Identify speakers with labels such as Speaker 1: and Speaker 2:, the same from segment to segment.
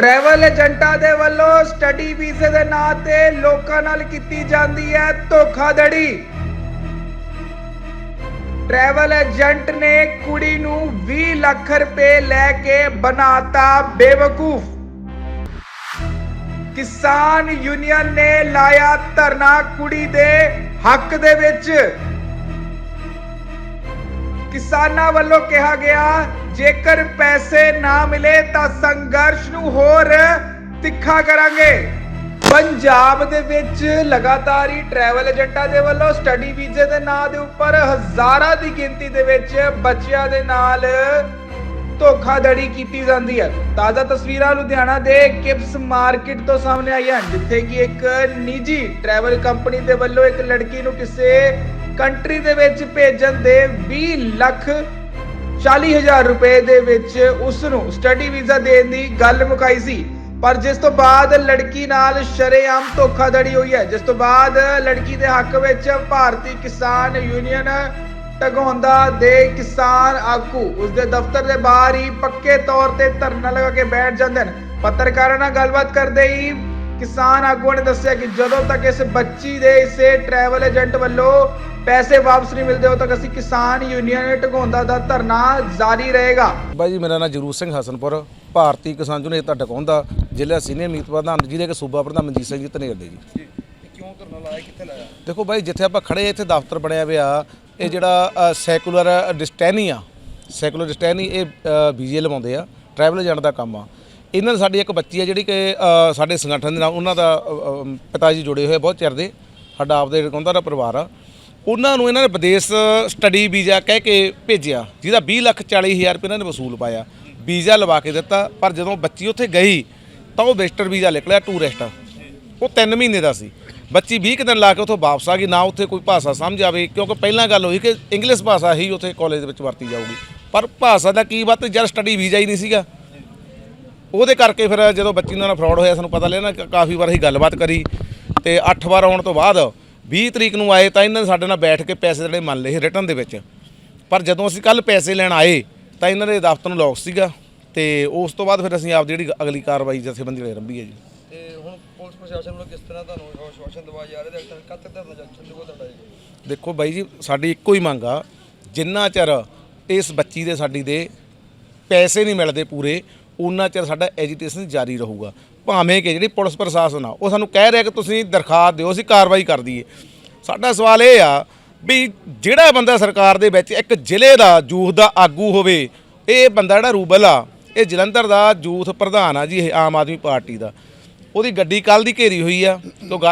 Speaker 1: Travel ਏਜੰਟਾਂ ਦੇ ਵੱਲੋਂ ਸਟੱਡੀ ਵੀਜ਼ੇ ਦੇ ਨਾਂ ਤੇ ਲੋਕਾਂ ਨਾਲ ਕੀਤੀ ਜਾਂਦੀ ਹੈ ਧੋਖਾਧੜੀ ਟਰੈਵਲ ਏਜੰਟ ਨੇ ਕੁੜੀ ਨੂੰ 20 ਲੱਖ ਰੁਪਏ ਲੈ ਕੇ ਬਣਾਤਾ ਬੇਵਕੂਫ ਕਿਸਾਨ ਯੂਨੀਅਨ ਨੇ ਲਾਇਆ ਧਰਨਾ ਕੁੜੀ ਦੇ ਹੱਕ ਦੇ ਵਿੱਚ ਕਿਸਾਨਾਂ ਵੱਲੋਂ ਕਿਹਾ ਗਿਆ, ਜੇਕਰ ਪੈਸੇ ਨਾ ਮਿਲੇ ਤਾਂ ਸੰਘਰਸ਼ ਨੂੰ ਹੋਰ ਤਿੱਖਾ ਕਰਾਂਗੇ। ਪੰਜਾਬ ਦੇ ਵਿੱਚ ਲਗਾਤਾਰ ਹੀ ਟਰੈਵਲ ਏਜੰਟਾਂ ਦੇ ਵੱਲੋਂ ਸਟੱਡੀ ਵੀਜ਼ੇ ਦੇ ਨਾਂ ਦੇ ਉੱਪਰ ਹਜ਼ਾਰਾਂ ਦੀ ਗਿਣਤੀ ਦੇ ਵਿੱਚ ਬੱਚਿਆਂ ਦੇ ਨਾਲ ਧੋਖਾਧੜੀ ਕੀਤੀ ਜਾਂਦੀ ਹੈ। ਤਾਜ਼ਾ ਤਸਵੀਰਾਂ ਲੁਧਿਆਣਾ ਦੇ ਕਿਪਸ ਮਾਰਕੀਟ ਤੋਂ ਸਾਹਮਣੇ ਆਈਆਂ, ਜਿੱਥੇ ਕਿ ਇੱਕ ਨਿੱਜੀ ਟਰੈਵਲ ਕੰਪਨੀ ਦੇ ਵੱਲੋਂ ਇੱਕ ਲੜਕੀ ਨੂੰ ਕਿਸੇ ਕੰਟਰੀ ਦੇ ਵਿੱਚ ਭੇਜਣ ਦੇ 20 ਲੱਖ 40000 ਰੁਪਏ ਦੇ ਵਿੱਚ ਉਸ ਨੂੰ ਸਟੱਡੀ ਵੀਜ਼ਾ ਦੇਣ ਦੀ ਗੱਲ ਮੁਕਾਈ ਸੀ। ਪਰ ਜਿਸ ਤੋਂ ਬਾਅਦ ਲੜਕੀ ਨਾਲ ਸ਼ਰੇਆਮ ਧੋਖਾਧੜੀ ਹੋਈ ਹੈ, ਜਿਸ ਤੋਂ ਬਾਅਦ ਲੜਕੀ ਦੇ ਹੱਕ ਵਿੱਚ ਭਾਰਤੀ ਕਿਸਾਨ ਯੂਨੀਅਨ ਟਗੌਂਦਾ ਦੇ ਕਿਸਾਨ ਆਗੂ ਉਸ ਦੇ ਦਫ਼ਤਰ ਦੇ ਬਾਹਰ ਹੀ ਪੱਕੇ ਤੌਰ ਤੇ ਧਰਨਾ ਲਗਾ ਕੇ ਬੈਠ ਜਾਂਦੇ ਨੇ ਪੱਤਰਕਾਰਾਂ ਨਾਲ ਗੱਲਬਾਤ ਕਰਦੇ ਹੀ ਕਿਸਾਨ ਆਗੂਆਂ ਨੇ ਦੱਸਿਆ ਕਿ ਜਦੋਂ ਤੱਕ ਇਸ ਬੱਚੀ ਦੇ ਇਸੇ ਟਰੈਵਲ ਏਜੰਟ ਵੱਲੋਂ ਪੈਸੇ ਵਾਪਸ ਨਹੀਂ ਮਿਲਦੇ ਉਦੋਂ ਤੱਕ ਅਸੀਂ ਕਿਸਾਨ ਯੂਨੀਅਨ ਟਗੌਂਦਾ ਦਾ ਧਰਨਾ ਜਾਰੀ ਰਹੇਗਾ।
Speaker 2: ਬਾਈ ਜੀ ਮੇਰਾ ਨਾਮ ਜਰੂਰ ਸਿੰਘ ਹਸਨਪੁਰ ਭਾਰਤੀ ਕਿਸਾਨ ਯੂਨੀਅਨ ਤਾਂ ਟਕਾਉਂਦਾ ਜ਼ਿਲ੍ਹਾ ਸੀਨੀਅਰ ਮੀਤ ਪ੍ਰਧਾਨ ਜ਼ਿਲ੍ਹੇ ਕੇ ਸੂਬਾ ਪ੍ਰਧਾਨ ਮਨਜੀਤ ਸਿੰਘ ਜੀ ਧਨੇਰ ਦੇ ਜੀ।
Speaker 3: ਕਿਉਂ ਧਰਨਾ ਲਾਇਆ ਕਿੱਥੇ ਲਾਇਆ?
Speaker 2: ਦੇਖੋ ਬਾਈ ਜਿੱਥੇ ਆਪਾਂ ਖੜੇ ਇੱਥੇ ਦਫ਼ਤਰ ਬਣਿਆ ਹੋਇਆ ਇਹ ਜਿਹੜਾ ਸੈਕੂਲਰ ਡਿਸਟੈਨੀ ਆ ਸੈਕੂਲਰ ਡਿਸਟੈਨੀ ਇਹ ਬੀਜੇ ਲਵਾਉਂਦੇ ਆ ਟਰੈਵਲ ਏਜੰਟ ਦਾ ਕੰਮ ਆ। ਇਹਨਾਂ ਦੀ ਸਾਡੀ ਇੱਕ ਬੱਚੀ ਆ ਜਿਹੜੀ ਕਿ ਸਾਡੇ ਸੰਗਠਨ ਦੇ ਨਾਲ ਉਹਨਾਂ ਦਾ ਪਿਤਾ ਜੀ ਜੁੜੇ ਹੋਏ ਬਹੁਤ ਚਿਰ ਦੇ ਸਾਡਾ ਆਪਦੇ ਰਕੌਂਦਾ ਦਾ ਪਰਿਵਾਰ ਆ। ਉਹਨਾਂ ਨੂੰ ਇਹਨਾਂ ਨੇ ਵਿਦੇਸ਼ ਸਟੱਡੀ ਵੀਜ਼ਾ ਕਹਿ ਕੇ ਭੇਜਿਆ, ਜਿਹਦਾ 20 ਲੱਖ 40 ਹਜ਼ਾਰ ਰੁਪਏ ਇਹਨਾਂ ਨੇ ਵਸੂਲ ਪਾਇਆ। ਵੀਜ਼ਾ ਲਵਾ ਕੇ ਦਿੱਤਾ, ਪਰ ਜਦੋਂ ਬੱਚੀ ਉੱਥੇ ਗਈ, ਤਾਂ ਉਹ ਵਿਜ਼ਟਰ ਵੀਜ਼ਾ ਨਿਕਲਿਆ ਟੂਰਿਸਟ ਉਹ 3 ਮਹੀਨੇ ਦਾ ਸੀ। ਬੱਚੀ 20 ਕੁ ਦਿਨ ਲਾ ਕੇ ਉੱਥੋਂ ਵਾਪਸ ਆ ਗਈ, ਨਾ ਉੱਥੇ ਕੋਈ ਭਾਸ਼ਾ ਸਮਝ ਆਵੇ, ਕਿਉਂਕਿ ਪਹਿਲਾਂ ਗੱਲ ਹੋਈ ਕਿ ਇੰਗਲਿਸ਼ ਭਾਸ਼ਾ ਹੀ ਉੱਥੇ ਕਾਲਜ ਦੇ ਵਿੱਚ ਵਰਤੀ ਜਾਊਗੀ। ਪਰ ਭਾਸ਼ਾ ਦਾ ਕੀ ਬਾਤ, ਜਦ ਸਟੱਡੀ ਵੀਜ਼ਾ ਹੀ ਨਹੀਂ ਸੀਗਾ। ਉਹਦੇ ਕਰਕੇ ਫਿਰ ਜਦੋਂ ਬੱਚੀ ਨਾਲ ਫਰਾਡ ਹੋਇਆ, ਸਾਨੂੰ ਪਤਾ ਲੱਗਿਆ ਨਾ ਕਾਫੀ ਵਾਰ ਅਸੀਂ ਗੱਲਬਾਤ ਕਰੀ। ਤੇ 8 ਵਾਰ ਆਉਣ ਤੋਂ ਬਾਅਦ 20 ਤਰੀਕ ਨੂੰ ਆਏ ਤਾਂ ਇਹਨਾਂ ਨੇ ਸਾਡੇ ਨਾਲ ਬੈਠ ਕੇ ਪੈਸੇ ਜਿਹੜੇ ਮੰਨ ਲਏ ਰਿਟਰਨ ਦੇ ਵਿੱਚ। ਪਰ ਜਦੋਂ ਅਸੀਂ ਕੱਲ ਪੈਸੇ ਲੈਣ ਆਏ ਤਾਂ ਇਹਨਾਂ ਦੇ ਦਫ਼ਤਰ ਨੂੰ ਲੌਕ ਸੀਗਾ ਤੇ ਉਸ ਤੋਂ ਬਾਅਦ ਫਿਰ ਅਸੀਂ ਆਪਦੀ ਜਿਹੜੀ ਅਗਲੀ ਕਾਰਵਾਈ ਜਥੇਬੰਦੀ ਲਈ ਰੰਭੀ ਹੈ ਜੀ।
Speaker 3: ਤੇ ਹੁਣ ਪੁਲਿਸ ਪ੍ਰਸ਼ਾਸਨ ਵੱਲੋਂ ਕਿਸ ਤਰ੍ਹਾਂ ਤੁਹਾਨੂੰ ਆਸ਼ਵਾਸਨ ਦਵਾਇਆ ਜਾ ਰਿਹਾ ਤੇ ਕਦ ਤੱਕ ਧਰਨਾ ਚੱਲੂਗਾ ਤੁਹਾਡਾ ਜੀ?
Speaker 2: ਦੇਖੋ ਬਾਈ ਜੀ ਸਾਡੀ ਇੱਕੋ ਹੀ ਮੰਗ ਆ ਜਿੰਨਾ ਚਿਰ ਇਸ ਬੱਚੀ ਦੇ ਸਾਡੀ ਦੇ ਪੈਸੇ ਨਹੀਂ ਮਿਲਦੇ ਪੂਰੇ ਉਨਾ ਚਿਰ ਸਾਡਾ ਐਜੀਟੇਸ਼ਨ ਜਾਰੀ ਰਹੂਗਾ। ਭਾਵੇਂ ਕਿ ਜਿਹੜੀ ਪੁਲਿਸ ਪ੍ਰਸ਼ਾਸਨ ਆ ਉਹ ਸਾਨੂੰ ਕਹਿ ਰਿਹਾ ਕਿ ਤੁਸੀਂ ਦਰਖਾਸਤ ਦਿਓ ਅਸੀਂ ਕਾਰਵਾਈ ਕਰ ਦਈਏ। ਸਾਡਾ ਸਵਾਲ ਇਹ ਆ ਵੀ ਜਿਹੜਾ ਬੰਦਾ ਸਰਕਾਰ ਦੇ ਵਿੱਚ ਇੱਕ ਜ਼ਿਲ੍ਹੇ ਦਾ ਯੂਥ ਦਾ ਆਗੂ ਹੋਵੇ ਇਹ ਬੰਦਾ ਜਿਹੜਾ ਰੂਬਲ ਆ ਇਹ ਜਲੰਧਰ ਦਾ ਯੂਥ ਪ੍ਰਧਾਨ ਆ ਜੀ ਇਹ ਆਮ ਆਦਮੀ ਪਾਰਟੀ ਦਾ। ਉਹਦੀ ਗੱਡੀ ਕੱਲ ਦੀ ਘੇਰੀ ਹੋਈ ਆ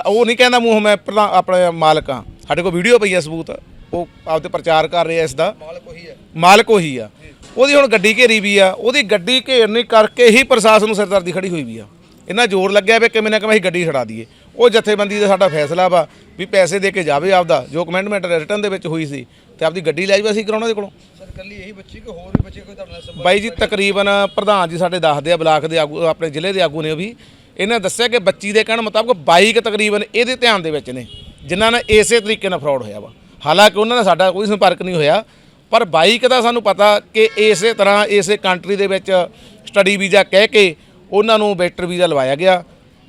Speaker 2: ਉਹ ਨਹੀਂ ਕਹਿੰਦਾ ਮੂੰਹ ਮੈਂ ਪ੍ਰਧਾਨ ਆਪਣੇ ਮਾਲਕ ਆ। ਸਾਡੇ ਕੋਲ ਵੀਡੀਓ ਪਈ ਆ ਸਬੂਤ ਉਹ ਆਪਦੇ ਪ੍ਰਚਾਰ ਕਰ ਰਿਹਾ ਇਸ ਦਾ।
Speaker 3: ਮਾਲਕ ਉਹੀ ਹੈ
Speaker 2: ਮਾਲਕ ਉਹੀ ਆ। ਉਹਦੀ ਹੁਣ ਗੱਡੀ ਘੇਰੀ ਵੀ ਆ ਉਹਦੀ ਗੱਡੀ ਘੇਰਨੀ ਕਰਕੇ ਹੀ ਪ੍ਰਸ਼ਾਸਨ ਨੂੰ ਸਿਰਦਰਦੀ ਖੜੀ ਹੋਈ ਵੀ ਆ। ਇਹਨਾਂ ਜ਼ੋਰ ਲੱਗਿਆ ਵੀ ਕਿਵੇਂ ਨਾ ਕਿਵੇਂ ਅਸੀਂ ਗੱਡੀ ਛਡਾ ਦਈਏ। ਉਹ ਜਥੇਬੰਦੀ ਦਾ ਸਾਡਾ ਫੈਸਲਾ ਵਾ ਵੀ ਪੈਸੇ ਦੇ ਕੇ ਜਾਵੇ ਆਪਦਾ ਜੋ ਕਮੈਂਟਮੈਂਟ ਰਿਟਰਨ ਦੇ ਵਿੱਚ ਹੋਈ ਸੀ ਤੇ ਆਪਦੀ ਗੱਡੀ ਲੈ ਜਾਵੇ ਅਸੀਂ ਕਰਾਉਣਾ ਦੇ ਕੋਲੋਂ।
Speaker 3: ਸਰ ਕੱਲੀ ਇਹੀ ਬੱਚੀ ਕਿ ਹੋਰ ਵੀ ਬੱਚੇ ਕੋਈ ਤੁਹਾਡੇ ਨਾਲ ਸੰਪਰਕ
Speaker 2: ਬਾਈ ਜੀ ਤਕਰੀਬਨ ਪ੍ਰਧਾਨ ਜੀ ਸਾਡੇ ਦੱਸਦੇ ਆ ਬਲਾਕ ਦੇ ਆਗੂ ਆਪਣੇ ਜ਼ਿਲ੍ਹੇ ਦੇ ਆਗੂ ਨੇ ਵੀ। ਇਹਨਾਂ ਦੱਸਿਆ ਕਿ ਬੱਚੀ ਦੇ ਕਹਿਣ ਮੁਤਾਬਕ 22 ਕੁ ਤਕਰੀਬਨ ਇਹਦੇ ਧਿਆਨ ਦੇ ਵਿੱਚ ਨੇ ਜਿਨ੍ਹਾਂ ਨਾਲ ਇਸੇ ਤਰੀਕੇ ਨਾਲ ਫਰਾਡ ਹੋਇਆ ਵਾ। ਹਾਲਾਂਕਿ ਉਹਨਾਂ ਨਾਲ ਸਾਡਾ ਕੋਈ ਸੰਪਰਕ ਨਹੀਂ ਹੋਇਆ ਪਰ 22 ਕੁ ਦਾ ਸਾਨੂੰ ਪਤਾ ਕਿ ਇਸੇ ਤਰ੍ਹਾਂ ਇਸੇ ਕੰਟਰੀ ਦੇ ਵਿੱਚ ਸਟੱਡੀ ਵੀਜ਼ਾ ਕਹਿ ਕੇ ਉਹਨਾਂ ਨੂੰ ਵੈਕਟਰ ਵੀਜ਼ਾ ਲਵਾਇਆ ਗਿਆ।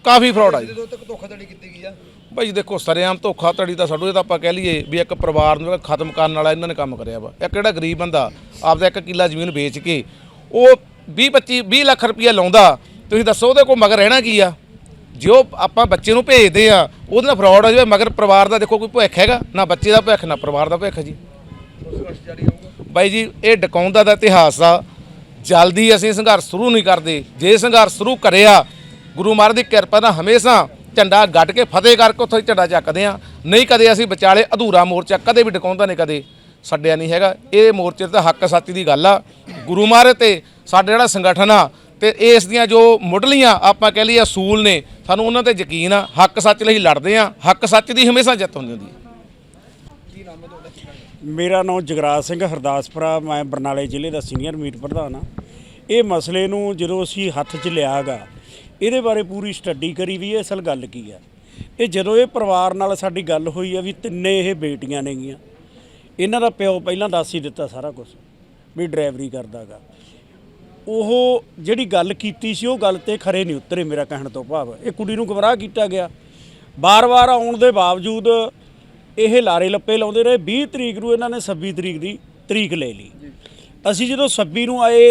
Speaker 2: ਕਾਫੀ ਫਰਾਡ ਆ ਜੀ
Speaker 3: ਜਦੋਂ ਤੱਕ ਧੋਖਾਧੜੀ ਕੀਤੀ ਗਈ ਆ।
Speaker 2: ਭਾਈ ਜੀ ਦੇਖੋ ਸਰੇਆਮ ਧੋਖਾ ਧੜੀ ਤਾਂ ਸਾਡੂ ਇਹ ਤਾਂ ਆਪਾਂ ਕਹਿ ਲਈਏ ਵੀ ਇੱਕ ਪਰਿਵਾਰ ਨੂੰ ਖਤਮ ਕਰਨ ਵਾਲਾ ਇਹਨਾਂ ਨੇ ਕੰਮ ਕਰਿਆ ਵਾ। ਇੱਕ ਜਿਹੜਾ ਗਰੀਬ ਬੰਦਾ ਆਪਦਾ ਇੱਕ ਕਿੱਲਾ ਜ਼ਮੀਨ ਵੇਚ ਕੇ ਉਹ 20 25 20 ਲੱਖ ਰੁਪਇਆ ਲਾਉਂਦਾ ਤੁਸੀਂ ਦੱਸੋ ਉਹਦੇ ਕੋਲ ਮਗਰ ਰਹਿਣਾ ਕੀ ਆ? ਜੋ ਆਪਾਂ ਬੱਚੇ ਨੂੰ ਭੇਜਦੇ ਆ ਉਹਦੇ ਨਾਲ ਫਰਾਡ ਹੋ ਜਾਵੇ ਮਗਰ ਪਰਿਵਾਰ ਦਾ ਦੇਖੋ ਕੋਈ ਭਵਿੱਖ ਹੈਗਾ? ਨਾ ਬੱਚੇ ਦਾ ਭਵਿੱਖ ਨਾ ਪਰਿਵਾਰ ਦਾ ਭਵਿੱਖ ਹੈ ਜੀ ਬਾਈ ਜੀ ਇਹ ਡਕਾਉਂਦਾ ਦਾ ਇਤਿਹਾਸ ਆ। ਜਲਦੀ ਅਸੀਂ ਸੰਘਰਸ਼ ਸ਼ੁਰੂ ਨਹੀਂ ਕਰਦੇ। ਜੇ ਸੰਘਰਸ਼ ਸ਼ੁਰੂ ਕਰਿਆ, ਗੁਰੂ ਮਹਾਰਾਜ ਦੀ ਕਿਰਪਾ ਨਾਲ ਹਮੇਸ਼ਾ ਝੰਡਾ ਗੱਡ ਕੇ ਫਤਿਹ ਕਰਕੇ ਉੱਥੇ ਝੰਡਾ ਚੱਕਦੇ ਆ ਨਹੀਂ ਕਦੇ ਅਸੀਂ ਵਿਚਾਲੇ ਅਧੂਰਾ ਮੋਰਚਾ ਕਦੇ ਵੀ ਡਕਾਉਂਦਾ ਨਹੀਂ ਕਦੇ। ਛੱਡਿਆ ਨਹੀਂ ਹੈਗਾ। ਇਹ ਮੋਰਚੇ ਤੇ ਤਾਂ ਹੱਕ ਸੱਚ ਦੀ ਗੱਲ ਆ। ਗੁਰੂ ਮਹਾਰਾਜ ਤੇ ਸਾਡਾ ਜਿਹੜਾ ਸੰਗਠਨ ਆ ਤੇ ਇਸ ਦੀਆਂ ਜੋ ਮੁੱਢਲੀਆਂ ਆਪਾਂ ਕਹਿ ਲਈਏ ਅਸੂਲ ਨੇ, ਸਾਨੂੰ ਉਹਨਾਂ ਤੇ ਯਕੀਨ ਆ। ਹੱਕ ਸੱਚ ਲਈ ਲੜਦੇ ਆ ਹੱਕ ਸੱਚ ਦੀ ਹਮੇਸ਼ਾ ਜਿੱਤ ਹੁੰਦੀ ਹੁੰਦੀ ਹੈ
Speaker 4: ਮੇਰਾ ਨਾਮ ਜਗਰਾਜ ਸਿੰਘ ਹਰਦਾਸਪੁਰਾ, ਮੈਂ ਬਰਨਾਲੇ ਜ਼ਿਲ੍ਹੇ ਦਾ ਸੀਨੀਅਰ ਮੀਟ ਪ੍ਰਧਾਨ ਆ ਇਹ ਮਸਲੇ ਨੂੰ ਜਦੋਂ ਅਸੀਂ ਹੱਥ 'ਚ ਲਿਆਗਾ, ਇਹਦੇ ਬਾਰੇ ਪੂਰੀ ਸਟੱਡੀ ਕਰੀ ਵੀ ਇਹ ਅਸਲ ਗੱਲ ਕੀ ਆ ਇਹ ਜਦੋਂ ਇਹ ਪਰਿਵਾਰ ਨਾਲ ਸਾਡੀ ਗੱਲ ਹੋਈ ਆ ਵੀ ਤਿੰਨੇ ਇਹ ਬੇਟੀਆਂ ਨੇਗੀਆਂ। ਇਹਨਾਂ ਦਾ ਪਿਓ ਪਹਿਲਾਂ ਦੱਸ ਹੀ ਦਿੱਤਾ ਸਾਰਾ ਕੁਝ ਵੀ ਡਰਾਈਵਰੀ ਕਰਦਾਗਾ। ਉਹ ਜਿਹੜੀ ਗੱਲ ਕੀਤੀ ਸੀ, ਉਹ ਗੱਲ ਤੇ ਖਰੇ ਨਹੀਂ ਉਤਰੇ ਮੇਰਾ ਕਹਿਣ ਤੋਂ ਭਾਵ। ਇਹ ਕੁੜੀ ਨੂੰ ਗਮਰਾਹ ਕੀਤਾ ਗਿਆ। ਬਾਰ-ਬਾਰ ਆਉਣ ਦੇ ਬਾਵਜੂਦ ਇਹ ਲਾਰੇ ਲੱਪੇ ਲਾਉਂਦੇ ਰਹੇ। 20 ਤਰੀਕ ਨੂੰ ਇਹਨਾਂ ਨੇ 26 ਤਰੀਕ ਦੀ ਤਰੀਕ ਲੈ ਲਈ। ਅਸੀਂ ਜਦੋਂ 26 ਨੂੰ ਆਏ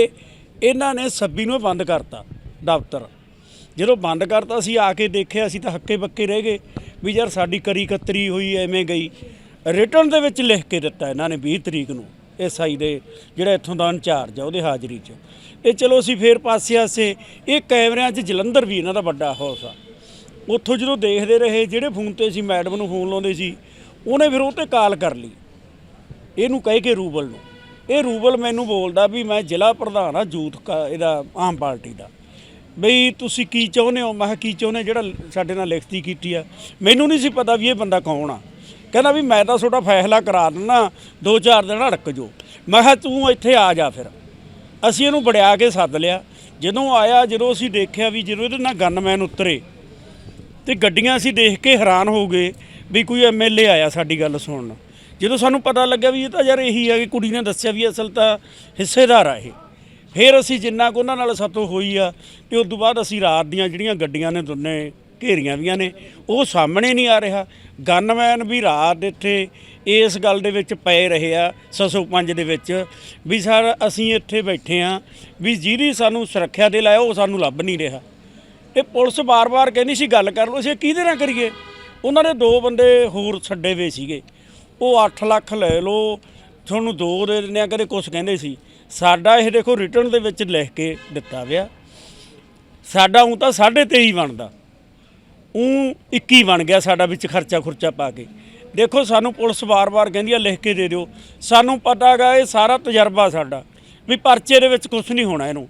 Speaker 4: ਇਹਨਾਂ ਨੇ 26 ਨੂੰ ਬੰਦ ਕਰਤਾ ਦਫ਼ਤਰ। ਜਦੋਂ ਬੰਦ ਕਰਤਾ ਅਸੀਂ ਆ ਕੇ ਦੇਖਿਆ ਅਸੀਂ ਤਾਂ ਹੱਕੇ ਬੱਕੇ ਰਹਿ ਗਏ ਵੀ ਯਾਰ ਸਾਡੀ ਕਰੀ ਕਤਰੀ ਹੋਈ ਐਵੇਂ ਗਈ। ਰਿਟਰਨ ਦੇ ਵਿੱਚ ਲਿਖ ਕੇ ਦਿੱਤਾ ਇਹਨਾਂ ਨੇ 20 ਤਰੀਕ ਨੂੰ ਐਸਆਈ ਦੇ ਜਿਹੜਾ ਇੱਥੋਂ ਦਾ ਇੰਚਾਰਜ ਆ ਉਹਦੇ ਹਾਜ਼ਰੀ 'ਚ। ਇਹ ਚਲੋ ਅਸੀਂ ਫੇਰ ਪਾਸੇ ਆਸੇ ਇਹ ਕੈਮਰਿਆਂ 'ਚ ਜਲੰਧਰ ਵੀ ਇਹਨਾਂ ਦਾ ਵੱਡਾ ਹਾਊਸ ਆ। ਉੱਥੋਂ ਜਦੋਂ ਦੇਖਦੇ ਰਹੇ ਜਿਹੜੇ ਫੋਨ ਤੇ ਸੀ ਮੈਡਮ ਨੂੰ ਫੋਨ ਲਾਉਂਦੇ ਸੀ ਉਹਨੇ ਫਿਰ ਉਹ ਤੇ ਕਾਲ ਕਰ ਲਈ। ਇਹਨੂੰ ਕਹਿ ਕੇ ਰੂਬਲ ਨੂੰ। ਇਹ ਰੂਬਲ ਮੈਨੂੰ ਬੋਲਦਾ ਵੀ ਮੈਂ ਜ਼ਿਲ੍ਹਾ ਪ੍ਰਧਾਨ ਆ, ਜੂਥ ਕਾ, ਇਹਦਾ ਆਮ ਪਾਰਟੀ ਦਾ। ਬਈ ਤੁਸੀਂ ਕੀ ਚਾਹੁੰਦੇ ਹੋ? ਮੈਂ ਕਿਹਾ, ਕੀ ਚਾਹੁੰਦੇ ਜਿਹੜਾ ਸਾਡੇ ਨਾਲ ਲਿਖਤੀ ਕੀਤੀ ਆ। ਮੈਨੂੰ ਨਹੀਂ ਸੀ ਪਤਾ ਵੀ ਇਹ ਬੰਦਾ ਕੌਣ ਆ। ਕਹਿੰਦਾ ਵੀ ਮੈਂ ਤਾਂ ਤੁਹਾਡਾ ਫੈਸਲਾ ਕਰਾ ਦਿੰਦਾ, ਦੋ ਚਾਰ ਦਿਨ ਅੜਕ ਜੋ ਮੈਂ ਕਿਹਾ, ਤੂੰ ਇੱਥੇ ਆ ਜਾ ਫਿਰ। ਅਸੀਂ ਇਹਨੂੰ ਬੜਿਆ ਕੇ ਸੱਦ ਲਿਆ। ਜਦੋਂ ਆਇਆ, ਜਦੋਂ ਅਸੀਂ ਦੇਖਿਆ ਵੀ ਜਦੋਂ ਇਹਦੇ ਨਾਲ ਗਨਮੈਨ ਉਤਰੇ, ਤੇ ਗੱਡੀਆਂ ਅਸੀਂ ਦੇਖ ਕੇ ਹੈਰਾਨ ਹੋ ਗਏ ਵੀ ਕੋਈ ਐਮਐਲਏ ਆਇਆ ਸਾਡੀ ਗੱਲ ਸੁਣਨ ਜਦੋਂ ਸਾਨੂੰ ਪਤਾ ਲੱਗਿਆ ਵੀ ਇਹ ਤਾਂ ਯਾਰ ਇਹੀ ਆ ਕਿ ਕੁੜੀ ਨੇ ਦੱਸਿਆ ਵੀ ਅਸਲ ਤਾਂ ਹਿੱਸੇਦਾਰ ਆ ਇਹ। ਫਿਰ ਅਸੀਂ ਜਿੰਨਾ ਕੁ ਉਹਨਾਂ ਨਾਲ ਸਾਤੋਂ ਹੋਈ ਆ ਤੇ ਉਸ ਤੋਂ ਬਾਅਦ ਅਸੀਂ ਰਾਤ ਦੀਆਂ ਜਿਹੜੀਆਂ ਗੱਡੀਆਂ ਨੇ ਦੋਨੇ ਘੇਰੀਆਂ ਵੀਆਂ ਨੇ, ਉਹ ਸਾਹਮਣੇ ਨਹੀਂ ਆ ਰਿਹਾ। ਗਨਮੈਨ ਵੀ ਰਾਤ ਇੱਥੇ ਇਸ ਗੱਲ ਦੇ ਵਿੱਚ ਪਏ ਰਹੇ ਆ 605 ਦੇ ਵਿੱਚ, ਵੀ ਸਰ ਅਸੀਂ ਇੱਥੇ ਬੈਠੇ ਆ, ਵੀ ਜਿਹਦੀ ਸਾਨੂੰ ਸੁਰੱਖਿਆ ਦੇ ਲਾਇਆ ਉਹ ਸਾਨੂੰ ਲੱਭ ਨਹੀਂ ਰਿਹਾ। ਇਹ ਪੁਲਿਸ ਬਾਰ-ਬਾਰ ਕਹਿੰਦੀ ਸੀ, ਗੱਲ ਕਰ ਲਓ, ਅਸੀਂ ਕਿਹਦੇ ਨਾਲ ਕਰੀਏ? ਉਹਨਾਂ ਨੇ ਦੋ ਬੰਦੇ ਹੋਰ ਛੱਡੇ ਵੇ ਸੀਗੇ। ਉਹ 8 ਲੱਖ ਲੈ ਲਓ, ਤੁਹਾਨੂੰ ਦੋ ਦੇ ਦਿੰਦੇ ਆ, ਕਦੇ ਕੁਝ ਕਹਿੰਦੇ ਸੀ। ਸਾਡਾ ਇਹ ਦੇਖੋ ਰਿਟਰਨ ਦੇ ਵਿੱਚ ਲਿਖ ਕੇ ਦਿੱਤਾ ਗਿਆ ਸਾਡਾ ਉਹ ਤਾਂ 23.5 ਬਣਦਾ। ਉਹ 21 ਬਣ ਗਿਆ ਸਾਡਾ ਵਿੱਚ ਖਰਚਾ ਖੁਰਚਾ ਪਾ ਕੇ। ਦੇਖੋ ਸਾਨੂੰ ਪੁਲਿਸ ਵਾਰ-ਵਾਰ ਕਹਿੰਦੀ ਆ, ਲਿਖ ਕੇ ਦੇ ਦਿਓ। ਸਾਨੂੰ ਪਤਾ ਗਾ ਇਹ ਸਾਰਾ ਤਜਰਬਾ ਸਾਡਾ, ਵੀ ਪਰਚੇ ਦੇ ਵਿੱਚ ਕੁਝ ਨਹੀਂ ਹੋਣਾ ਇਹਨੂੰ।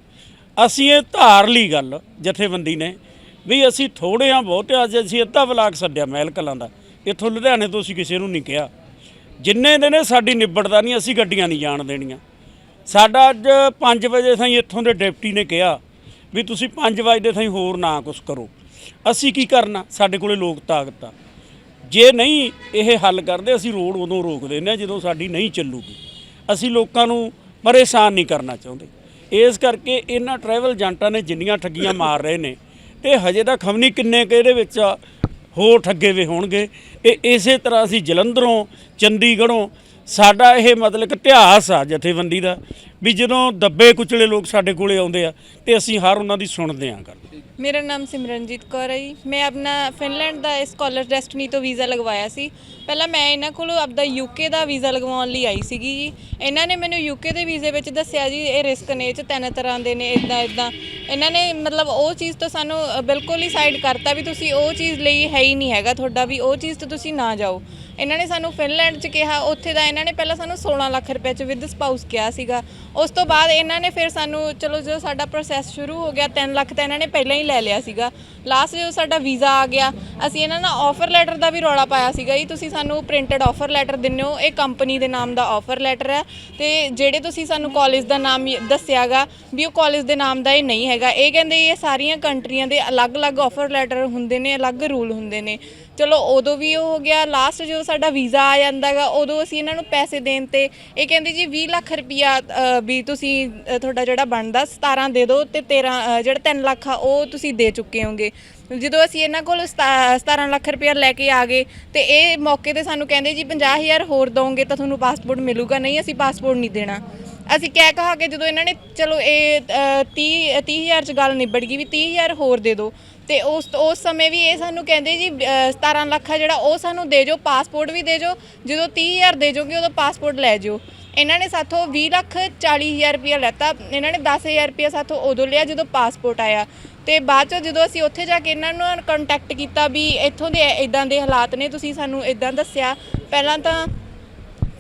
Speaker 4: ਅਸੀਂ ਇਹ ਧਾਰ ਲਈ ਗੱਲ ਜਥੇਬੰਦੀ ਨੇ ਵੀ ਅਸੀਂ ਥੋੜੇ ਆ ਬਹੁਤੇ, ਅੱਜ ਅਸੀਂ ਅੱਧਾ ਬਲਾਕ ਸੱਦਿਆ ਮਹਿਲ ਕਲਾਂ ਦਾ। ਇੱਥੋਂ ਲੁਧਿਆਣੇ ਤੋਂ ਅਸੀਂ ਕਿਸੇ ਨੂੰ ਨਹੀਂ ਕਿਹਾ। ਜਿੰਨੇ ਦਿਨ ਇਹ ਸਾਡੀ ਨਿਬੜਦਾ ਨਹੀਂ, ਅਸੀਂ ਗੱਡੀਆਂ ਨਹੀਂ ਜਾਣ ਦੇਣੀਆਂ। ਸਾਡਾ ਅੱਜ 5 ਵਜੇ ਤਾਈਂ ਇੱਥੋਂ ਦੇ ਡਿਪਟੀ ਨੇ ਕਿਹਾ ਵੀ ਤੁਸੀਂ 5 ਵਜੇ ਤਾਈਂ ਹੋਰ ਨਾ ਕੁਝ ਕਰੋ। ਅਸੀਂ ਕੀ ਕਰਨਾ? ਸਾਡੇ ਕੋਲੇ ਲੋਕ ਤਾਕਤ ਆ। ਜੇ ਨਹੀਂ ਇਹ ਹੱਲ ਕਰਦੇ, ਅਸੀਂ ਰੋਡ ਉਦੋਂ ਰੋਕ ਦਿੰਦੇ ਹਾਂ ਜਦੋਂ ਸਾਡੀ ਨਹੀਂ ਚੱਲੂਗੀ। ਅਸੀਂ ਲੋਕਾਂ ਨੂੰ ਪਰੇਸ਼ਾਨ ਨਹੀਂ ਕਰਨਾ ਚਾਹੁੰਦੇ। ਇਸ ਕਰਕੇ ਇਹਨਾਂ ਟਰੈਵਲ ਏਜੰਟਾਂ ਨੇ ਜਿੰਨੀਆਂ ਠੱਗੀਆਂ ਮਾਰ ਰਹੇ ਨੇ ਇਹ ਹਜੇ ਤਾਂ ਖਮਨੀ ਕਿੰਨੇ ਕੁ ਇਹਦੇ ਵਿੱਚ ਹੋਰ ਠੱਗੇ ਵੇ ਹੋਣਗੇ। ਇਹ ਇਸੇ ਤਰ੍ਹਾਂ ਅਸੀਂ ਜਲੰਧਰੋਂ, ਚੰਡੀਗੜ੍ਹੋਂ ਸਾਡਾ ਇਹ ਮਤਲਬ ਇਤਿਹਾਸ ਆ ਜਥੇਬੰਦੀ ਦਾ ਵੀ ਜਦੋਂ ਦੱਬੇ ਕੁਚਲੇ ਲੋਕ ਸਾਡੇ ਕੋਲੇ ਆਉਂਦੇ ਆ ਤੇ ਅਸੀਂ ਹਰ ਉਹਨਾਂ ਦੀ ਸੁਣਦੇ ਆਂ ਗੱਲ।
Speaker 5: ਮੇਰਾ ਨਾਮ ਸਿਮਰਨਜੀਤ ਕੌਰ ਹੈ ਜੀ। ਮੈਂ ਆਪਣਾ ਫਿਨਲੈਂਡ ਦਾ ਸਕਾਲਰ ਡੈਸਟਨੀ ਤੋਂ ਵੀਜ਼ਾ ਲਗਵਾਇਆ ਸੀ। ਪਹਿਲਾਂ ਮੈਂ ਇਹਨਾਂ ਕੋਲੋਂ ਆਪਦਾ ਯੂਕੇ ਦਾ ਵੀਜ਼ਾ ਲਗਵਾਉਣ ਲਈ ਆਈ ਸੀਗੀ ਜੀ। ਇਹਨਾਂ ਨੇ ਮੈਨੂੰ ਯੂਕੇ ਦੇ ਵੀਜ਼ੇ ਵਿੱਚ ਦੱਸਿਆ ਜੀ ਇਹ ਰਿਸਕ ਨੇ ਇਹ ਚ ਤਿੰਨ ਤਰ੍ਹਾਂ ਦੇ ਨੇ ਇਦਾਂ ਇਦਾਂ ਇਹਨਾਂ ਨੇ ਮਤਲਬ ਉਹ ਚੀਜ਼ ਤੋਂ ਸਾਨੂੰ ਅ, ਬਿਲਕੁਲ ਹੀ ਸਾਈਡ ਕਰਤਾ ਵੀ ਤੁਸੀਂ ਉਹ ਚੀਜ਼ ਲਈ ਹੈ ਹੀ ਨਹੀਂ ਹੈਗਾ ਤੁਹਾਡਾ ਵੀ ਉਹ ਚੀਜ਼ ਤੋਂ ਤੁਸੀਂ ਨਾ ਜਾਓ। ਇਹਨਾਂ ਨੇ ਸਾਨੂੰ ਫਿਨਲੈਂਡ 'ਚ ਕਿਹਾ, ਉੱਥੇ ਦਾ ਇਹਨਾਂ ਨੇ ਪਹਿਲਾਂ ਸਾਨੂੰ 16 ਲੱਖ ਰੁਪਏ 'ਚ ਵਿਦ ਸਪਾਊਸ ਕਿਹਾ ਸੀਗਾ। ਉਸ ਤੋਂ ਬਾਅਦ ਇਹਨਾਂ ਨੇ ਫਿਰ ਸਾਨੂੰ, ਚਲੋ ਜਦੋਂ ਸਾਡਾ ਪ੍ਰੋਸੈਸ ਸ਼ੁਰੂ ਹੋ ਗਿਆ 3 ਲੱਖ ਤਾਂ ਇਹਨਾਂ ਨੇ ਪਹਿਲਾਂ ਹੀ ਲੈ ਲਿਆ ਸੀਗਾ। ਲਾਸਟ ਜਦੋਂ ਸਾਡਾ ਵੀਜ਼ਾ ਆ ਗਿਆ, ਅਸੀਂ ਇਹਨਾਂ ਨਾਲ ਆਫਰ ਲੈਟਰ ਦਾ ਵੀ ਰੌਲਾ ਪਾਇਆ ਸੀਗਾ ਜੀ। ਤੁਸੀਂ ਸਾਨੂੰ ਪ੍ਰਿੰਟਡ ਆਫਰ ਲੈਟਰ ਦਿੰਦੇ ਹੋ, ਇਹ ਕੰਪਨੀ ਦੇ ਨਾਮ ਦਾ ਆਫਰ ਲੈਟਰ ਹੈ। ਤੇ ਜਿਹੜੇ ਤੁਸੀਂ ਸਾਨੂੰ ਕਾਲਜ ਦਾ ਨਾਮ y- ਦੱਸਿਆਗਾ ਵੀ ਉਹ ਕਾਲਜ ਦੇ ਨਾਮ ਦਾ ਇਹ ਨਹੀਂ ਹੈਗਾ। ਇਹ ਕਹਿੰਦੇ ਇਹ ਸਾਰੀਆਂ ਕੰਟਰੀਆਂ ਦੇ ਅਲੱਗ-ਅਲੱਗ ਆਫਰ ਲੈਟਰ ਹੁੰਦੇ ਨੇ, ਅਲੱਗ ਰੂਲ ਹੁੰਦੇ ਨੇ। ਚਲੋ ਉਦੋਂ ਵੀ ਉਹ ਹੋ ਗਿਆ ਲਾਸਟ ਜਦੋਂ ਸਾਡਾ ਵੀਜ਼ਾ ਆ ਜਾਂਦਾਗਾ ਉਦੋਂ ਅਸੀਂ ਇਹਨਾਂ ਨੂੰ ਪੈਸੇ ਦੇਣ ਤੇ ਇਹ ਕਹਿੰਦੇ ਜੀ 20 ਲੱਖ ਰੁਪਿਆ ਵੀ ਤੁਸੀਂ ਤੁਹਾਡਾ ਜਿਹੜਾ ਬਣਦਾ 17 ਦੇ ਦਿਓ ਤੇ 13 ਜਿਹੜਾ 3 ਲੱਖ ਆ ਉਹ ਤੁਸੀਂ ਦੇ ਚੁੱਕੇ ਹੋਗੇ। ਜਦੋਂ ਅਸੀਂ ਇਹਨਾਂ ਕੋਲ 17 ਲੱਖ ਰੁਪਇਆ ਲੈ ਕੇ ਆ ਗਏ ਤੇ ਇਹ ਮੌਕੇ ਤੇ ਸਾਨੂੰ ਕਹਿੰਦੇ ਜੀ 50000 ਹੋਰ ਦੋਗੇ ਤਾਂ ਤੁਹਾਨੂੰ ਪਾਸਪੋਰਟ ਮਿਲੂਗਾ ਨਹੀਂ ਅਸੀਂ ਪਾਸਪੋਰਟ ਨਹੀਂ ਦੇਣਾ। ਅਸੀਂ ਕਹਿ ਕਹਾ ਕੇ ਜਦੋਂ ਇਹਨਾਂ ਨੇ ਚਲੋ ਇਹ ਅ, 30 30000 ਚ ਗੱਲ ਨਿਬੜ ਗਈ ਵੀ 30000 ਹੋਰ ਦੇ ਦਿਓ। ਤੇ ਉਸ ਉਸ ਸਮੇਂ ਵੀ ਇਹ ਸਾਨੂੰ ਕਹਿੰਦੇ ਜੀ ਅ, 17 ਲੱਖ ਆ ਜਿਹੜਾ ਉਹ ਸਾਨੂੰ ਦੇ ਜੋ ਪਾਸਪੋਰਟ ਵੀ ਦੇ ਜੋ ਜਦੋਂ 30000 ਦੇ ਜਾਓਗੇ ਉਦੋਂ ਪਾਸਪੋਰਟ ਲੈ ਜਾਓ। ਇਹਨਾਂ ਨੇ ਸਾਥੋਂ 20 ਲੱਖ 40000 ਰੁਪਇਆ ਲੈਤਾ। ਇਹਨਾਂ ਨੇ 10000 ਰੁਪਇਆ ਸਾਥੋਂ ਉਦੋਂ ਲਿਆ ਜਦੋਂ ਪਾਸਪੋਰਟ ਆਇਆ। ਤੇ ਬਾਅਦ ਚ ਜਦੋਂ ਅਸੀਂ ਉੱਥੇ ਜਾ ਕੇ ਇਹਨਾਂ ਨੂੰ ਕੰਟੈਕਟ ਕੀਤਾ ਵੀ ਇੱਥੋਂ ਦੇ ਇਦਾਂ ਦੇ ਹਾਲਾਤ ਨੇ ਤੁਸੀਂ ਸਾਨੂੰ ਇਦਾਂ ਦੱਸਿਆ। ਪਹਿਲਾਂ ਤਾਂ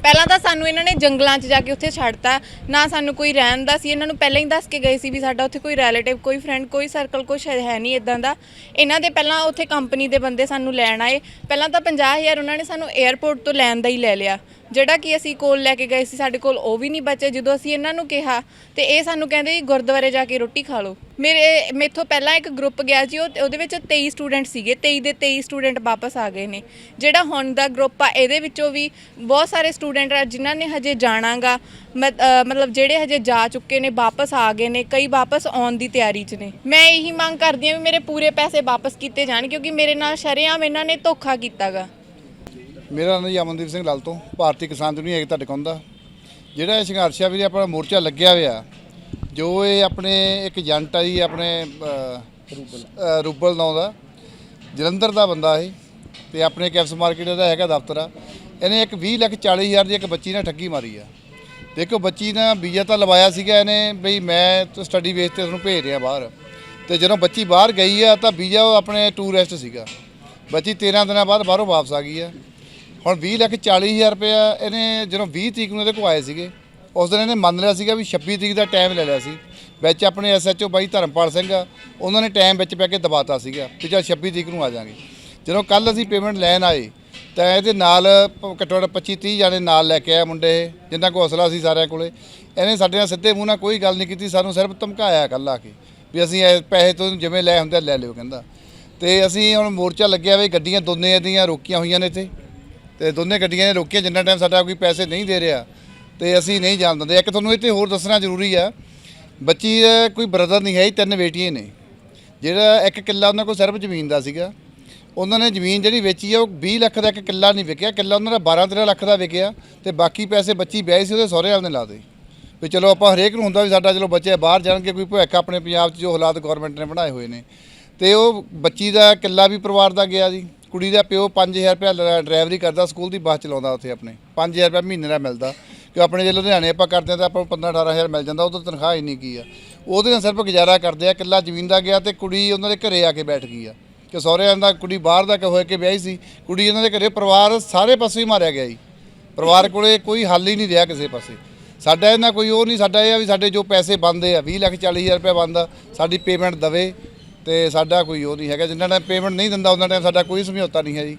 Speaker 5: ਪਹਿਲਾਂ ਤਾਂ ਸਾਨੂੰ ਇਹਨਾਂ ਨੇ ਜੰਗਲਾਂ 'ਚ ਜਾ ਕੇ ਉੱਥੇ ਛੱਡਤਾ। ਨਾ ਸਾਨੂੰ ਕੋਈ ਰਹਿਣ ਦਾ ਸੀ। ਇਹਨਾਂ ਨੂੰ ਪਹਿਲਾਂ ਹੀ ਦੱਸ ਕੇ ਗਏ ਸੀ ਵੀ ਸਾਡਾ ਉੱਥੇ ਕੋਈ ਰਿਲੇਟਿਵ ਕੋਈ ਫਰੈਂਡ ਕੋਈ ਸਰਕਲ ਕੁਛ ਹੈ ਨਹੀਂ ਇਦਾਂ ਦਾ। ਇਹਨਾਂ ਦੇ ਪਹਿਲਾਂ ਉੱਥੇ ਕੰਪਨੀ ਦੇ ਬੰਦੇ ਸਾਨੂੰ ਲੈਣ ਆਏ। ਪਹਿਲਾਂ ਤਾਂ 50000 ਉਹਨਾਂ ਨੇ ਸਾਨੂੰ 에ਅਰਪੋਰਟ ਤੋਂ ਲੈਣ ਦਾ ਹੀ ਲੈ ਲਿਆ। ਜਿਹੜਾ ਕਿ ਅਸੀਂ ਕੋਲ ਲੈ ਕੇ ਗਏ ਸੀ, ਸਾਡੇ ਕੋਲ ਉਹ ਵੀ ਨਹੀਂ ਬਚੇ। ਜਦੋਂ ਅਸੀਂ ਇਹਨਾਂ ਨੂੰ ਕਿਹਾ, ਤੇ ਇਹ ਸਾਨੂੰ ਕਹਿੰਦੇ ਜੀ ਗੁਰਦੁਆਰੇ ਜਾ ਕੇ ਰੋਟੀ ਖਾ ਲਓ। ਮੇਰੇ, ਮੇਥੋਂ ਪਹਿਲਾਂ ਇੱਕ ਗਰੁੱਪ ਗਿਆ ਜੀ ਉਹ ਉਹਦੇ ਵਿੱਚ 23 ਸਟੂਡੈਂਟ ਸੀਗੇ। 23 ਦੇ 23 ਸਟੂਡੈਂਟ ਵਾਪਸ ਆ ਗਏ ਨੇ। ਜਿਹੜਾ ਹੁਣ ਦਾ ਗਰੁੱਪ ਆ, ਇਹਦੇ ਵਿੱਚੋਂ ਵੀ ਬਹੁਤ ਸਾਰੇ ਸਟੂਡੈਂਟ ਆ, ਜਿਨ੍ਹਾਂ ਨੇ ਹਜੇ ਜਾਣਾਗਾ। ਮਤਲਬ ਜਿਹੜੇ ਹਜੇ ਜਾ ਚੁੱਕੇ ਨੇ, ਵਾਪਸ ਆ ਗਏ ਨੇ, ਕਈ ਵਾਪਸ ਆਉਣ ਦੀ ਤਿਆਰੀ 'ਚ ਨੇ। ਮੈਂ ਇਹੀ ਮੰਗ ਕਰਦੀ ਹਾਂ ਵੀ ਮੇਰੇ ਪੂਰੇ ਪੈਸੇ ਵਾਪਸ ਕੀਤੇ ਜਾਣ, ਕਿਉਂਕਿ ਮੇਰੇ ਨਾਲ ਸ਼ਰੇਆਮ ਇਹਨਾਂ ਨੇ ਧੋਖਾ ਕੀਤਾਗਾ।
Speaker 6: ਮੇਰਾ ਨਾਮ ਜੀ ਅਮਨਦੀਪ ਸਿੰਘ ਲਾਲ ਤੋਂ ਭਾਰਤੀ ਕਿਸਾਨ ਦੁਨੀਆ ਏਕਤਾ ਟਿਕਾਉਂਦਾ ਜਿਹੜਾ ਇਹ ਸੰਘਰਸ਼ ਆ ਵੀ ਆਪਣਾ ਮੋਰਚਾ ਲੱਗਿਆ ਹੋਇਆ ਜੋ ਇਹ ਆਪਣੇ ਇੱਕ ਏਜੰਟ ਆ ਜੀ ਆਪਣੇ ਰੂਬਲ। ਨਾਂ ਦਾ ਜਲੰਧਰ ਦਾ ਬੰਦਾ ਇਹ ਤੇ ਆਪਣੇ ਕੈਪਸ ਮਾਰਕੀਟ ਦਾ ਹੈਗਾ ਦਫ਼ਤਰ ਆ। ਇਹਨੇ ਇੱਕ 20 ਲੱਖ 40 ਹਜ਼ਾਰ ਦੀ ਇੱਕ ਬੱਚੀ ਨਾਲ ਠੱਗੀ ਮਾਰੀ ਆ। ਦੇਖੋ ਬੱਚੀ ਨੇ ਵੀਜ਼ਾ ਤਾਂ ਲਵਾਇਆ ਸੀਗਾ ਇਹਨੇ ਬਈ ਮੈਂ ਸਟੱਡੀ ਬੇਸ ਤੇ ਉਹਨੂੰ ਭੇਜ ਰਿਹਾ ਬਾਹਰ। ਤੇ ਜਦੋਂ ਬੱਚੀ ਬਾਹਰ ਗਈ ਆ ਤਾਂ ਵੀਜ਼ਾ ਉਹ ਆਪਣੇ ਟੂਰਿਸਟ ਸੀਗਾ। ਬੱਚੀ 13 ਦਿਨਾਂ ਬਾਅਦ ਬਾਹਰੋਂ ਵਾਪਸ ਆ ਗਈ ਆ। ਹੁਣ 20 ਲੱਖ 40 ਹਜ਼ਾਰ ਰੁਪਇਆ ਇਹਨੇ ਜਦੋਂ 20 ਤਰੀਕ ਨੂੰ ਇਹਦੇ ਕੋਲ ਆਏ ਸੀਗੇ ਉਸ ਦਿਨ ਇਹਨੇ ਮੰਨ ਲਿਆ ਸੀਗਾ ਵੀ 26 ਤਰੀਕ ਦਾ ਟਾਈਮ ਲੈ ਲਿਆ ਸੀ। ਵਿੱਚ ਆਪਣੇ ਐਸਐਚਓ ਬਾਈ ਧਰਮਪਾਲ ਸਿੰਘ ਆ ਉਹਨਾਂ ਨੇ ਟਾਈਮ ਵਿੱਚ ਪੈ ਕੇ ਦਬਾਤਾ ਸੀਗਾ ਵੀ ਚੱਲ 26 ਤਰੀਕ ਨੂੰ ਆ ਜਾਾਂਗੇ। ਜਦੋਂ ਕੱਲ ਅਸੀਂ ਪੇਮੈਂਟ ਲੈਣ ਆਏ ਤਾਂ ਇਹਦੇ ਨਾਲ ਘੱਟੋ ਘੱਟ 25 30 ਜਾਣੇ ਨਾਲ ਲੈ ਕੇ ਆਏ ਮੁੰਡੇ ਇਹ, ਜਿਨ੍ਹਾਂ ਕੋਲ ਹੌਸਲਾ ਸੀ ਸਾਰਿਆਂ ਕੋਲੇ। ਇਹਨੇ ਸਾਡੇ ਨਾਲ ਸਿੱਧੇ ਮੂੰਹ ਨਾਲ ਕੋਈ ਗੱਲ ਨਹੀਂ ਕੀਤੀ ਸਾਨੂੰ ਸਿਰਫ ਧਮਕਾਇਆ ਕੱਲ ਆ ਕੇ ਵੀ ਅਸੀਂ ਇਹ ਪੈਸੇ ਤੋਂ ਜਿਵੇਂ ਲੈ ਹੁੰਦੇ ਲੈ ਲਿਓ ਕਹਿੰਦਾ। ਤੇ ਅਸੀਂ ਹੁਣ ਮੋਰਚਾ ਲੱਗਿਆ ਵੀ ਗੱਡੀਆਂ ਦੋਨੇ ਇਹਦੀਆਂ ਰੋਕੀਆਂ ਹੋਈਆਂ ਨੇ ਇੱਥੇ। ਤੇ ਦੋਨੇ ਗੱਡੀਆਂ ਨੇ ਰੋਕੀਆਂ ਜਿੰਨਾ ਟਾਈਮ ਸਾਡਾ ਕੋਈ ਪੈਸੇ ਨਹੀਂ ਦੇ ਰਿਹਾ ਤੇ ਅਸੀਂ ਨਹੀਂ ਜਾਣ ਦਿੰਦੇ। ਇੱਕ ਤੁਹਾਨੂੰ ਇੱਥੇ ਹੋਰ ਦੱਸਣਾ ਜ਼ਰੂਰੀ ਆ ਬੱਚੀ ਦਾ ਕੋਈ ਬ੍ਰਦਰ ਨਹੀਂ ਹੈ ਜੀ, ਤਿੰਨ ਬੇਟੀਆਂ ਨੇ। ਜਿਹੜਾ ਇੱਕ ਕਿੱਲਾ ਉਹਨਾਂ ਕੋਲ ਸਿਰਫ ਜ਼ਮੀਨ ਦਾ ਸੀਗਾ ਉਹਨਾਂ ਨੇ ਜ਼ਮੀਨ ਜਿਹੜੀ ਵੇਚੀ ਆ ਉਹ 20 ਲੱਖ ਦਾ ਇੱਕ ਕਿੱਲਾ ਨਹੀਂ ਵਿਕਿਆ ਕਿੱਲਾ ਉਹਨਾਂ ਦਾ 12 13 ਲੱਖ ਦਾ ਵਿਕਿਆ ਤੇ ਬਾਕੀ ਪੈਸੇ ਬੱਚੀ ਵਿਆਹੀ ਸੀ ਉਹਦੇ ਸਹੁਰੇ ਵਾਲੇ ਨੇ ਲਾ ਦੇ ਵੀ ਚਲੋ ਆਪਾਂ ਹਰੇਕ ਨੂੰ ਹੁੰਦਾ ਵੀ ਸਾਡਾ ਚਲੋ ਬੱਚੇ ਬਾਹਰ ਜਾਣਗੇ ਕੋਈ ਭਵਿੱਖ ਆਪਣੇ ਪੰਜਾਬ 'ਚ ਜੋ ਹਾਲਾਤ ਗਵਰਨਮੈਂਟ ਨੇ ਬਣਾਏ ਹੋਏ ਨੇ। ਤੇ ਉਹ ਬੱਚੀ ਦਾ ਕਿੱਲਾ ਵੀ ਪਰਿਵਾਰ ਦਾ ਗਿਆ ਜੀ। ਕੁੜੀ ਦਾ ਪਿਓ 5000 ਰੁਪਏ ਡਰਾਈਵਰੀ ਕਰਦਾ, ਸਕੂਲ ਦੀ ਬੱਸ ਚਲਾਉਂਦਾ ਉੱਥੇ ਆਪਣੇ। 5000 ਰੁਪਏ ਮਹੀਨੇ ਦਾ ਮਿਲਦਾ। ਕਿ ਆਪਣੇ ਜੇ ਲੁਧਿਆਣੇ ਆਪਾਂ ਕਰਦੇ ਹਾਂ ਤਾਂ ਆਪਾਂ ਨੂੰ 15 18000 ਮਿਲ ਜਾਂਦਾ ਉਹ ਤਾਂ ਤਨਖਾਹ ਹੀ ਨਹੀਂ ਕੀ ਆ? ਉਹਦੇ ਨਾਲ ਸਿਰਫ ਗੁਜ਼ਾਰਾ ਕਰਦੇ ਆ ਕਿੱਲਾ ਜ਼ਮੀਨ ਦਾ ਗਿਆ ਤੇ ਕੁੜੀ ਉਹਨਾਂ ਦੇ ਘਰੇ ਆ ਕੇ ਬੈਠ ਗਈ ਆ। ਕਿ ਸਹੁਰਿਆਂ ਦਾ, ਕੁੜੀ ਬਾਹਰ ਦਾ ਹੋਏ ਕੇ ਵਿਆਹੀ ਸੀ? ਕੁੜੀ ਇਹਨਾਂ ਦੇ ਘਰੇ, ਪਰਿਵਾਰ ਸਾਰੇ ਪਾਸੇ ਹੀ ਮਾਰਿਆ ਗਿਆ ਜੀ। ਪਰਿਵਾਰ ਕੋਲੇ ਕੋਈ ਹੱਲ ਹੀ ਨਹੀਂ ਰਿਹਾ ਕਿਸੇ ਪਾਸੇ। ਸਾਡਾ ਇਹਨਾਂ ਕੋਈ ਉਹ ਨਹੀਂ, ਸਾਡਾ ਇਹ ਆ ਵੀ ਸਾਡੇ ਜੋ ਪੈਸੇ ਬੰਦੇ ਆ 20 ਲੱਖ 40 ਹਜ਼ਾਰ ਰੁਪਏ ਬੰਦਾ ਸਾਡੀ ਪੇਮੈਂਟ ਦਵੇ। ਤੇ ਸਾਡਾ ਕੋਈ ਉਹ ਨਹੀਂ ਹੈਗਾ। ਜਿੰਨਾ ਟਾਈਮ ਪੇਮੈਂਟ ਨਹੀਂ ਦਿੰਦਾ ਉਹਨਾਂ ਟਾਈਮ ਸਾਡਾ ਕੋਈ ਸਮਝੌਤਾ ਨਹੀਂ ਹੈ ਜੀ।